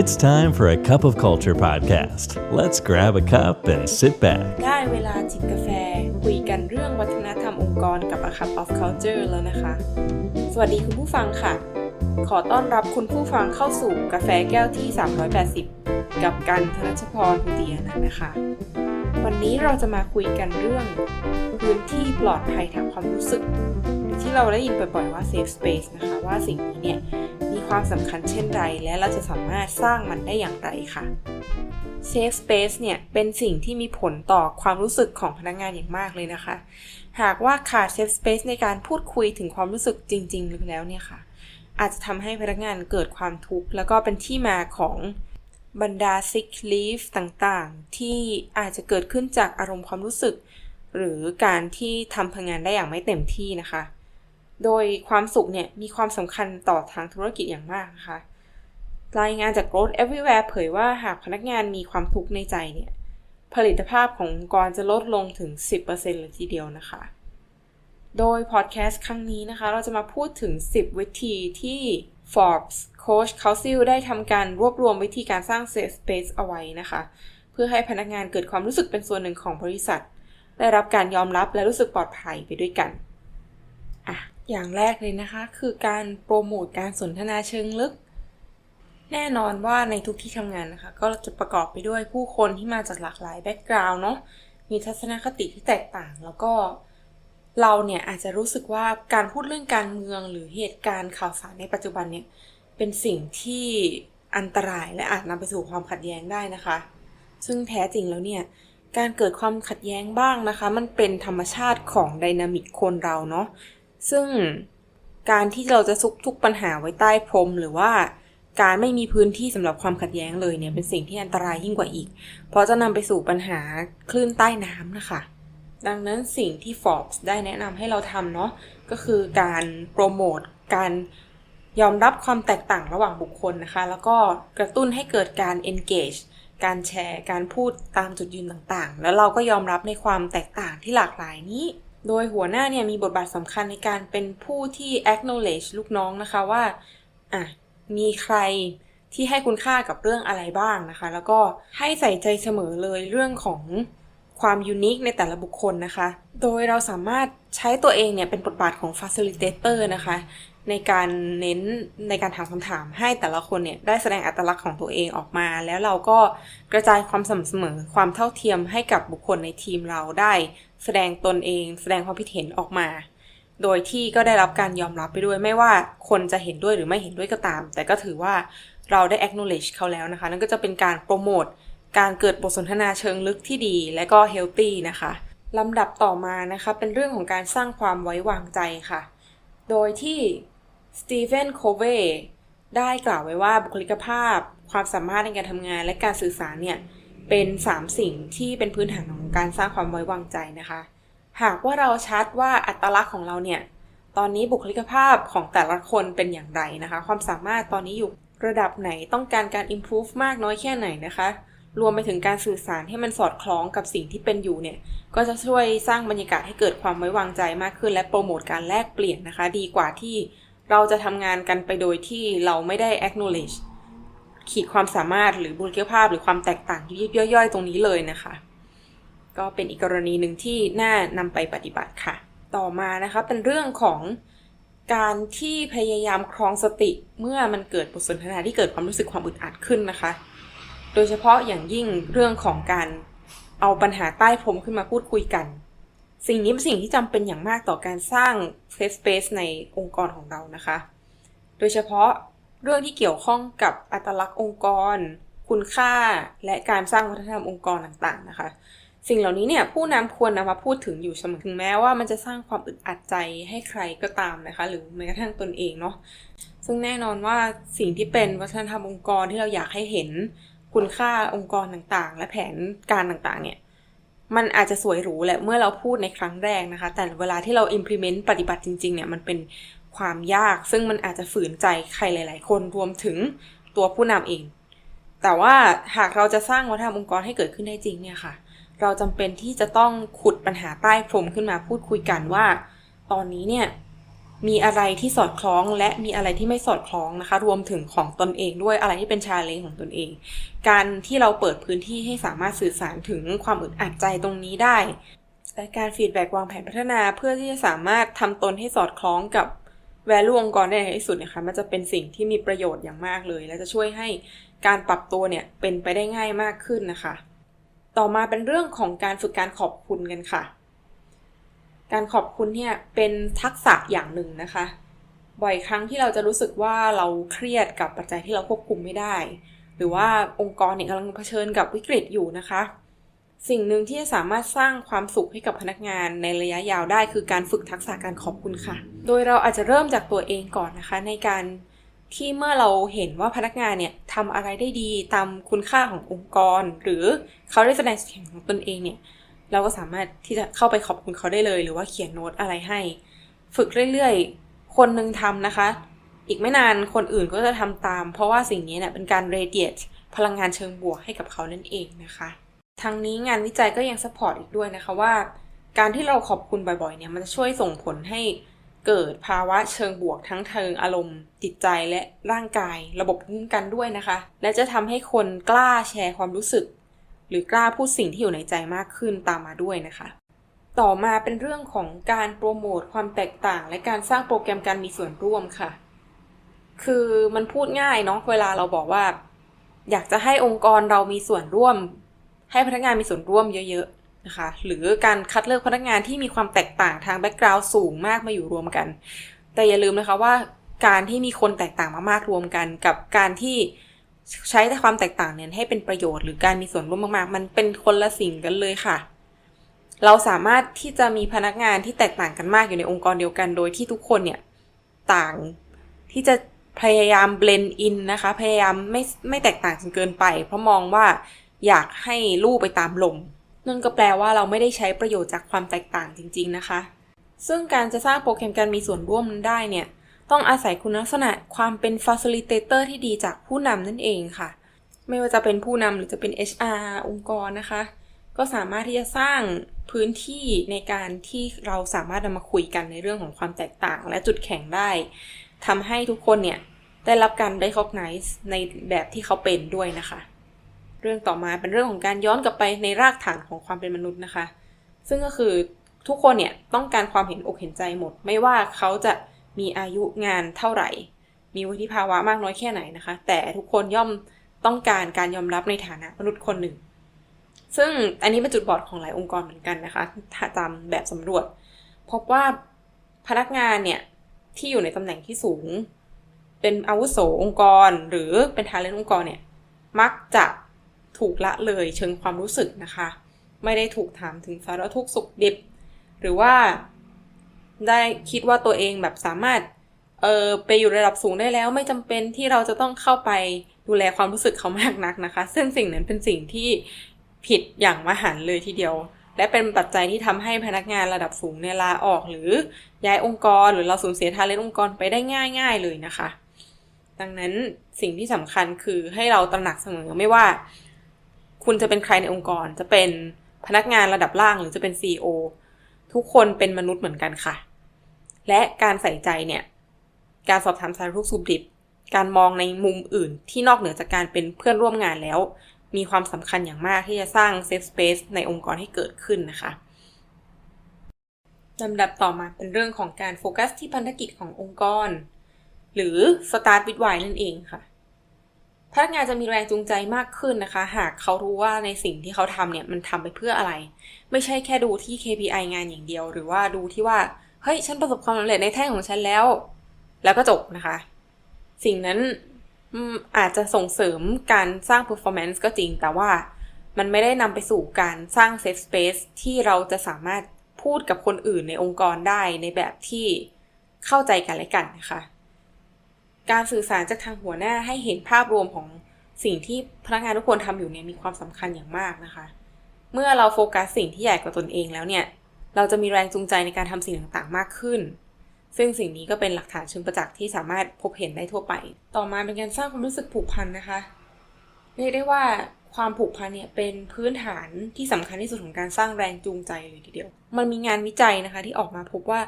It's time for a cup of culture podcast. Let's grab a cup and sit back. ได้เวลาจิบกาแฟ คุยกันเรื่องวัฒนธรรมองค์กรกับ A Cup of Culture แล้วนะคะ สวัสดีคุณผู้ฟังค่ะ ขอต้อนรับคุณผู้ฟังเข้าสู่กาแฟแก้วที่ 380 กับกันธนชพรภูติยนันนะคะ วันนี้เราจะมาคุยกันเรื่องพื้นที่ปลอดภัยทางความรู้สึก ที่เราได้ยินบ่อยๆว่า safe space นะคะ ว่าสิ่งนี้เนี่ย ความสำคัญเช่นไร และเราจะสามารถสร้างมันได้อย่างไรค่ะ Safe Space เนี่ยเป็นสิ่งที่มีผลต่อความรู้สึกของพนักงานอย่างมากเลยนะคะ หากว่าขาด Safe Space ในการพูดคุยถึงความรู้สึกจริง ๆ แล้วเนี่ยค่ะ อาจจะทำให้พนักงานเกิดความทุกข์แล้วก็เป็นที่มาของบรรดา sick leave ต่างๆ ที่อาจจะเกิดขึ้นจากอารมณ์ความรู้สึก หรือการที่ทำพงานได้อย่างไม่เต็มที่นะคะ โดยความสุขเนี่ยมีความสำคัญต่อทางธุรกิจอย่างมากนะคะ รายงานจาก Growth Everywhere เผยว่าหากพนักงานมีความทุกข์ในใจเนี่ย ผลิตภาพขององค์กรจะลดลงถึง 10%เลยทีเดียวนะคะ โดยพอดแคสต์ครั้งนี้นะคะ เราจะมาพูดถึง 10 วิธีที่ Forbes Coach Council ได้ทำการรวบรวมวิธีการสร้าง Safe Space เอาไว้นะคะ เพื่อให้พนักงานเกิดความรู้สึกเป็นส่วนหนึ่งของบริษัท ได้รับการยอมรับและรู้สึกปลอดภัยไปด้วยกัน อย่างแรกเลยนะคะ คือการโปรโมทการสนทนาเชิงลึก แน่นอนว่าในทุกที่ทำงานนะคะ ก็จะประกอบไปด้วยผู้คนที่มาจากหลากหลายแบ็กกราวน์เนาะมีทัศนคติที่แตกต่างแล้วก็เราเนี่ยอาจจะรู้สึกว่าการพูดเรื่องการเมืองหรือเหตุการณ์ข่าวสารในปัจจุบันเนี่ยเป็นสิ่งที่อันตรายและอาจนำไปสู่ความขัดแย้งได้นะคะ ซึ่งแท้จริงแล้วเนี่ยการเกิดความขัดแย้งบ้างนะคะ มันเป็นธรรมชาติของไดนามิกคนเราเนาะ ซึ่งการที่เราจะซุกทุกปัญหาไว้ใต้พรม หรือว่าการไม่มีพื้นที่สำหรับความขัดแย้งเลยเนี่ยเป็นสิ่งที่อันตรายยิ่งกว่าอีก เพราะจะนำไปสู่ปัญหาคลื่นใต้น้ำนะคะ ดังนั้นสิ่งที่ Forbes ได้แนะนำให้เราทำเนาะก็คือการโปรโมทการยอมรับความแตกต่างระหว่างบุคคลนะคะ แล้วก็กระตุ้นให้เกิดการ engage การแชร์ การพูดตามจุดยืนต่างๆ แล้วเราก็ยอมรับในความแตกต่างที่หลากหลายนี้ โดยหัวหน้าเนี่ยมีบทบาทสำคัญในการเป็นผู้ที่ acknowledge ลูกน้องนะคะว่าอะมีใครที่ให้คุณค่ากับเรื่องอะไรบ้างนะคะ แล้วก็ให้ใส่ใจเสมอเลยเรื่องของความยูนิคในแต่ละบุคคลนะคะ โดยเราสามารถใช้ตัวเองเนี่ยเป็นบทบาทของ facilitator นะคะ ในการเน้นในการถามคำถามให้แต่ละคนเนี่ยได้แสดงอัตลักษณ์ของตัวเองออกมา แล้วเราก็กระจายความสม่ำเสมอความเท่าเทียมให้กับบุคคลในทีมเราได้ แสดงตนเอง แสดงความคิดเห็นออกมา โดยที่ก็ได้รับการยอมรับไปด้วยไม่ว่าคนจะเห็นด้วยหรือไม่เห็นด้วยก็ตาม แต่ก็ถือว่าเราได้ acknowledge เขาแล้วนะคะ นั่นก็จะเป็นการโปรโมทการเกิดบทสนทนาเชิงลึกที่ดีและก็ healthy นะคะลำดับต่อมานะคะ เป็นเรื่องของการสร้างความไว้วางใจค่ะ โดยที่สตีเฟนโคเวได้กล่าวไว้ว่าบุคลิกภาพ ความสามารถในการทำงานและการสื่อสารเนี่ย เป็น 3 สิ่งที่เป็นพื้นฐานของการสร้างความไว้วางใจนะคะ หากว่าเราชัดว่าอัตลักษณ์ของเราเนี่ย ตอนนี้บุคลิกภาพของแต่ละคนเป็นอย่างไรนะคะ ความสามารถตอนนี้อยู่ระดับไหนต้องการการ improve มากน้อยแค่ไหนนะคะ รวมไปถึงการสื่อสารให้มันสอดคล้องกับสิ่งที่เป็นอยู่เนี่ย ก็จะช่วยสร้างบรรยากาศให้เกิดความไว้วางใจมากขึ้น และโปรโมทการแลกเปลี่ยนนะคะ ดีกว่าที่เราจะทำงานกันไปโดยที่เราไม่ได้ acknowledge ขีดความสามารถหรือบุคลิกภาพหรือความแตกต่างยิบย่อยๆ ตรงนี้เลยนะคะ ก็เป็นอีกกรณีหนึ่งที่น่านำไปปฏิบัติค่ะ ต่อมานะคะเป็นเรื่องของการที่พยายามครองสติเมื่อมันเกิดบทสนทนาที่เกิดความรู้สึกความอึดอัดขึ้นนะคะ โดยเฉพาะอย่างยิ่งเรื่องของการเอาปัญหาใต้พรมขึ้นมาพูดคุยกัน สิ่งนี้เป็นสิ่งที่จำเป็นอย่างมากต่อการสร้าง safe space ในองค์กรของเรานะคะ โดยเฉพาะ เรื่องที่เกี่ยวข้องกับอัตลักษณ์องค์กร คุณค่า และการสร้างวัฒนธรรมองค์กรต่างๆนะคะ สิ่งเหล่านี้เนี่ยผู้นำควรนำมาพูดถึงอยู่เสมอถึงแม้ว่ามันจะสร้างความอึดอัดใจให้ใครก็ตามนะคะ หรือแม้กระทั่งตนเองเนาะซึ่งแน่นอนว่าสิ่งที่เป็นวัฒนธรรมองค์กรที่เราอยากให้เห็นคุณค่าองค์กรต่างๆ และแผนการต่างๆ เนี่ย มันอาจจะสวยหรูแหละเมื่อเราพูดในครั้งแรกนะคะ แต่เวลาที่เรา implement ปฏิบัติจริงๆ เนี่ย มันเป็น ความยาก ซึ่งมันอาจจะฝืนใจใครหลาย ๆ คนรวมถึงตัวผู้นำเอง แต่ว่าหากเราจะสร้างวัฒนธรรมองค์กรให้เกิดขึ้นได้จริงเนี่ยค่ะ เราจำเป็นที่จะต้องขุดปัญหาใต้พรมขึ้นมาพูดคุยกันว่า ตอนนี้เนี่ยมีอะไรที่สอดคล้องและมีอะไรที่ไม่สอดคล้องนะคะ รวมถึงของตนเองด้วยอะไรที่เป็นชาเลนจ์ของตนเอง การที่เราเปิดพื้นที่ให้สามารถสื่อสารถึงความอึดอัดใจตรงนี้ได้และการฟีดแบ็กวางแผนพัฒนาเพื่อที่จะสามารถทำตนให้สอดคล้องกับ value องค์กรได้ในที่สุดนะคะมันจะเป็นสิ่งที่มีประโยชน์อย่างมากเลย และจะช่วยให้การปรับตัวเนี่ยเป็นไปได้ง่ายมากขึ้นนะคะ ต่อมาเป็นเรื่องของการฝึกการขอบคุณกันค่ะ การขอบคุณเนี่ยเป็นทักษะอย่างหนึ่งนะคะ บ่อยครั้งที่เราจะรู้สึกว่าเราเครียดกับปัจจัยที่เราควบคุมไม่ได้ หรือว่าองค์กรเนี่ยกำลังเผชิญกับวิกฤตอยู่นะคะ สิ่งหนึ่งที่จะสามารถสร้างความสุขให้กับพนักงานในระยะยาวได้คือการฝึกทักษะการขอบคุณค่ะ โดยเราอาจจะเริ่มจากตัวเองก่อนนะคะ ในการที่เมื่อเราเห็นว่าพนักงานเนี่ยทำอะไรได้ดีตามคุณค่าขององค์กร หรือเขาได้แสดงจุดแข็งของตนเองเนี่ยเราก็สามารถที่จะเข้าไปขอบคุณเขาได้เลย หรือว่าเขียนโน้ตอะไรให้ ฝึกเรื่อยๆ คนหนึ่งทำนะคะ อีกไม่นานคนอื่นก็จะทำตาม เพราะว่าสิ่งนี้เนี่ยเป็นการ radiate พลังงานเชิงบวกให้กับเขานั่นเองนะคะ ทั้งนี้งานวิจัยก็ยังสปอร์ตอีกด้วยนะคะว่า การที่เราขอบคุณบ่อยๆเนี่ยมันจะช่วยส่งผลให้เกิดภาวะเชิงบวกทั้งเชิงอารมณ์จิตใจและร่างกาย ระบบภูมิคุ้มกันด้วยนะคะ และจะทำให้คนกล้าแชร์ความรู้สึก หรือกล้าพูดสิ่งที่อยู่ในใจมากขึ้นตามมาด้วยนะคะ ต่อมาเป็นเรื่องของการโปรโมทความแตกต่าง และการสร้างโปรแกรมการมีส่วนร่วมค่ะ คือมันพูดง่ายเนาะเวลาเราบอกว่า อยากจะให้องค์กรเรามีส่วนร่วม ให้พนักงานมีส่วนร่วมเยอะๆนะคะ หรือการคัดเลือกพนักงานที่มีความแตกต่างทางแบ็กกราวด์สูงมากมาอยู่รวมกัน แต่อย่าลืมนะคะว่าการที่มีคนแตกต่างมากๆรวมกันกับการที่ใช้แต่ความแตกต่างเนี่ยให้เป็นประโยชน์หรือการมีส่วนร่วมมากๆ มันเป็นคนละสิ่งกันเลยค่ะ เราสามารถที่จะมีพนักงานที่แตกต่างกันมากอยู่ในองค์กรเดียวกัน โดยที่ทุกคนเนี่ยต่างที่จะพยายามเบลนด์อินนะคะ พยายามไม่ไม่แตกต่างจนเกินไป เพราะมองว่า อยากให้ลู่ไปตามลมนั่นก็แปลว่าเราไม่ได้ใช้ประโยชน์จากความแตกต่างจริง ๆ นะคะ ซึ่งการจะสร้างโปรแกรมการมีส่วนร่วมได้เนี่ย ต้องอาศัยคุณลักษณะความเป็น facilitator ที่ดีจากผู้นำนั่นเองค่ะ ไม่ว่าจะเป็นผู้นำหรือจะเป็น HR องค์กรนะคะ ก็สามารถที่จะสร้างพื้นที่ในการที่เราสามารถนำมาคุยกันในเรื่องของความแตกต่าง และจุดแข็งได้ทำให้ทุกคนเนี่ยได้รับการ recognize ในแบบที่เขาเป็นด้วยนะคะ เรื่องต่อมาเป็นเรื่องของการย้อนกลับไปในรากฐานของความเป็นมนุษย์นะคะ ซึ่งก็คือทุกคนเนี่ยต้องการความเห็นอกเห็นใจหมด ไม่ว่าเขาจะมีอายุงานเท่าไหร่ มีวุฒิภาวะมากน้อยแค่ไหนนะคะ แต่ทุกคนย่อมต้องการการยอมรับในฐานะมนุษย์คนหนึ่ง ซึ่งอันนี้เป็นจุดบอดของหลายองค์กรเหมือนกันนะคะตามแบบสำรวจ พบว่าพนักงานเนี่ยที่อยู่ในตำแหน่งที่สูง เป็นอาวุโสองค์กร หรือเป็นทาเลนองค์กรเนี่ยมักจะ ถูกละเลยเชิงความรู้สึกนะคะ ไม่ได้ถูกถามถึงสารทุกข์สุขดิบ หรือว่า ได้คิดว่าตัวเองแบบสามารถเออไปอยู่ระดับสูงได้แล้วไม่จำเป็นที่เราจะต้องเข้าไปดูแลความรู้สึกเขามากนักนะคะ ซึ่งสิ่งนั้นเป็นสิ่งที่ผิดอย่างมหันเลยทีเดียว และเป็นปัจจัยที่ทำให้พนักงานระดับสูงเนี่ยลาออกหรือย้ายองค์กร หรือเราสูญเสียทาเลนต์องค์กรไปได้ง่าย ๆ เลยนะคะ ดังนั้นสิ่งที่สำคัญคือให้เราตระหนักเสมอไม่ว่า คุณจะเป็นใครในองค์กร จะเป็นพนักงานระดับล่างหรือจะเป็น CEO ทุกคนเป็นมนุษย์เหมือนกันค่ะ และการใส่ใจเนี่ย การสอบถามสารทุกสุดิบ การมองในมุมอื่นที่นอกเหนือจากการเป็นเพื่อนร่วมงานแล้ว มีความสำคัญอย่างมากที่จะสร้างเซฟสเปซในองค์กรให้เกิดขึ้นนะคะลำดับต่อมาเป็นเรื่องของการโฟกัสที่พันธกิจขององค์กร หรือ Start with Why นั่นเองค่ะ พนักงานจะมีแรงจูงใจมากขึ้นนะคะ หากเขารู้ว่าในสิ่งที่เขาทำเนี่ยมันทำไปเพื่ออะไร ไม่ใช่แค่ดูที่ KPI งานอย่างเดียว หรือว่าดูที่ว่าเฮ้ยฉันประสบความสำเร็จในแท่งของฉันแล้ว แล้วก็จบนะคะ สิ่งนั้นอาจจะส่งเสริมการสร้าง performance ก็จริง แต่ว่ามันไม่ได้นำไปสู่การสร้าง safe space ที่เราจะสามารถพูดกับคนอื่นในองค์กรได้ในแบบที่เข้าใจกันและกันนะคะ การสื่อสารจากทางหัวหน้าให้เห็นภาพรวมของสิ่งที่พนักงานทุกคนทำอยู่เนี่ยมีความสำคัญอย่างมากนะคะ เมื่อเราโฟกัสสิ่งที่ใหญ่กว่าตนเองแล้วเนี่ย เราจะมีแรงจูงใจในการทำสิ่งต่างๆ มากขึ้น ซึ่งสิ่งนี้ก็เป็นหลักฐานเชิงประจักษ์ที่สามารถพบเห็นได้ทั่วไป ต่อมาเป็นการสร้างความรู้สึกผูกพันนะคะ เรียกได้ว่าความผูกพันเนี่ยเป็นพื้นฐานที่สำคัญที่สุดของการสร้างแรงจูงใจเลยทีเดียว มันมีงานวิจัยนะคะที่ออกมาพบว่า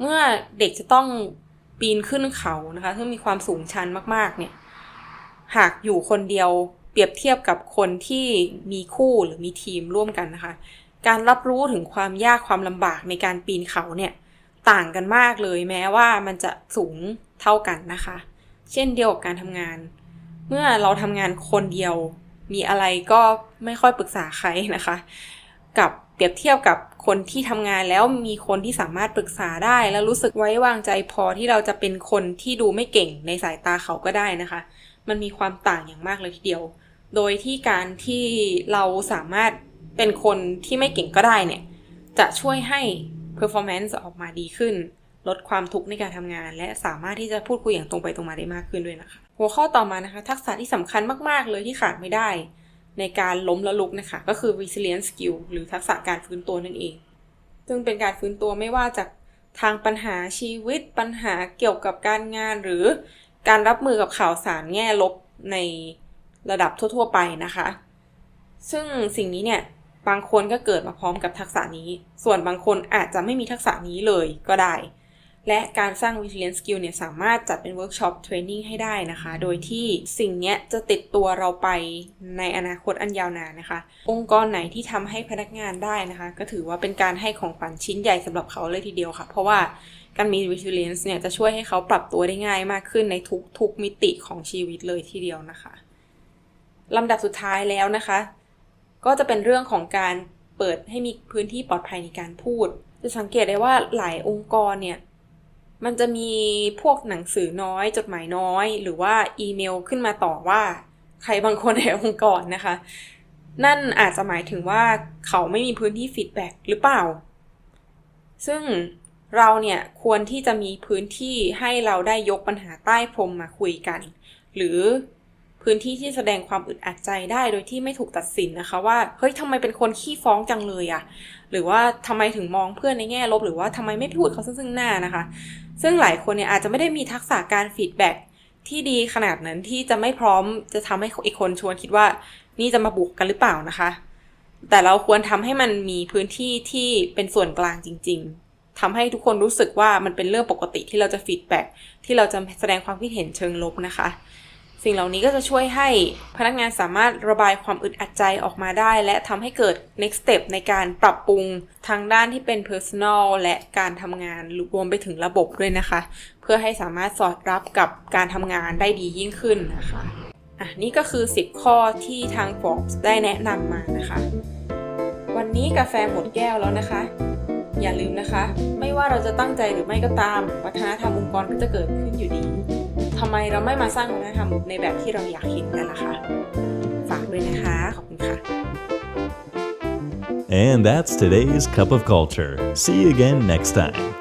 เมื่อเด็กจะต้อง ปีนขึ้นเขานะคะซึ่งมีความสูงชันมากๆเนี่ยหากอยู่คนเดียวเปรียบเทียบกับคนที่มีคู่หรือมีทีมร่วมกันนะคะ การรับรู้ถึงความยากความลำบากในการปีนเขาเนี่ยต่างกันมากเลยแม้ว่ามันจะสูงเท่ากันนะคะ เช่นเดียวกับการทำงาน เมื่อเราทำงานคนเดียวมีอะไรก็ไม่ค่อยปรึกษาใครนะคะ กับเปรียบเทียบกับคนที่ทำงานแล้วมีคนที่สามารถปรึกษาได้ แล้วรู้สึกไว้วางใจพอที่เราจะเป็นคนที่ดูไม่เก่งในสายตาเขาก็ได้นะคะ มันมีความต่างอย่างมากเลยทีเดียว โดยที่การที่เราสามารถเป็นคนที่ไม่เก่งก็ได้เนี่ย จะช่วยให้ performance ออกมาดีขึ้น ลดความทุกข์ในการทำงาน และสามารถที่จะพูดคุยอย่างตรงไปตรงมาได้มากขึ้นด้วยนะคะ หัวข้อต่อมานะคะ ทักษะที่สำคัญมากๆเลยที่ขาดไม่ได้ ในการล้มและลุกนะคะ ก็คือ resilience skill หรือทักษะการฟื้นตัวนั่นเอง ซึ่งเป็นการฟื้นตัวไม่ว่าจากทางปัญหาชีวิตปัญหาเกี่ยวกับการงานหรือการรับมือกับข่าวสารแง่ลบในระดับทั่ว ๆ ไปนะคะ ซึ่งสิ่งนี้เนี่ยบางคนก็เกิดมาพร้อมกับทักษะนี้ ส่วนบางคนอาจจะไม่มีทักษะนี้เลยก็ได้ และการสร้าง resilience skill เนี่ยสามารถจัดเป็นเวิร์กช็อปเทรนนิ่งให้ได้นะคะ โดยที่สิ่งเนี้ยจะติดตัวเราไปในอนาคตอันยาวนานนะคะ องค์กรไหนที่ทำให้พนักงานได้นะคะ ก็ถือว่าเป็นการให้ของขวัญชิ้นใหญ่สำหรับเขาเลยทีเดียวค่ะ เพราะว่าการมี resilience เนี่ยจะช่วยให้เขาปรับตัวได้ง่ายมากขึ้นในทุกๆมิติของชีวิตเลยทีเดียวนะคะลำดับสุดท้ายแล้วนะคะ ก็จะเป็นเรื่องของการเปิดให้มีพื้นที่ปลอดภัยในการพูด จะสังเกตได้ว่าหลายองค์กรเนี่ย มันจะมีพวกหนังสือน้อย จดหมายน้อย หรือว่าอีเมลขึ้นมาต่อว่า ใครบางคนในองค์กรนะคะ นั่นอาจจะหมายถึงว่าเขาไม่มีพื้นที่ฟีดแบ็กหรือเปล่า ซึ่งเราเนี่ยควรที่จะมีพื้นที่ให้เราได้ยกปัญหาใต้พรมมาคุยกัน หรือ พื้นที่ที่แสดงความอึดอัดใจได้โดยที่ไม่ถูกตัดสินนะคะว่าเฮ้ยทำไมเป็นคนขี้ฟ้องจังเลยอะหรือว่าทำไมถึงมองเพื่อนในแง่ลบ หรือว่าทำไมไม่พูดเขาซึ่งหน้านะคะ ซึ่งหลายคนเนี่ยอาจจะไม่ได้มีทักษะการฟีดแบ็กที่ดีขนาดนั้นที่จะไม่พร้อมจะทำให้อีกคนชวนคิดว่า นี่จะมาบุกกันหรือเปล่านะคะ แต่เราควรทำให้มันมีพื้นที่ที่เป็นส่วนกลางจริง ๆทำให้ทุกคนรู้สึกว่ามันเป็นเรื่องปกติที่เราจะฟีดแบ็กที่เราจะแสดงความคิดเห็นเชิงลบนะคะ สิ่งเหล่านี้ก็จะช่วยให้พนักงานสามารถระบายความอึดอัดใจออกมาได้ และทำให้เกิด next step ในการปรับปรุงทางด้านที่เป็น personal และการทำงานรวมไปถึงระบบด้วยนะคะ เพื่อให้สามารถสอดรับกับการทำงานได้ดียิ่งขึ้นนะคะอะนี่ก็คือ 10 ข้อที่ทาง Forbes ได้แนะนำมานะคะ วันนี้กาแฟหมดแก้วแล้วนะคะ อย่าลืมนะคะ ไม่ว่าเราจะตั้งใจหรือไม่ก็ตาม วัฒนธรรมองค์กรก็จะเกิดขึ้นอยู่ดี ทำไมเราไม่มาสร้างวัฒนธรรมในแบบที่เราอยากเห็นกันล่ะคะฝากด้วยนะคะ ขอบคุณค่ะ And that's today's Cup of Culture. See you again next time.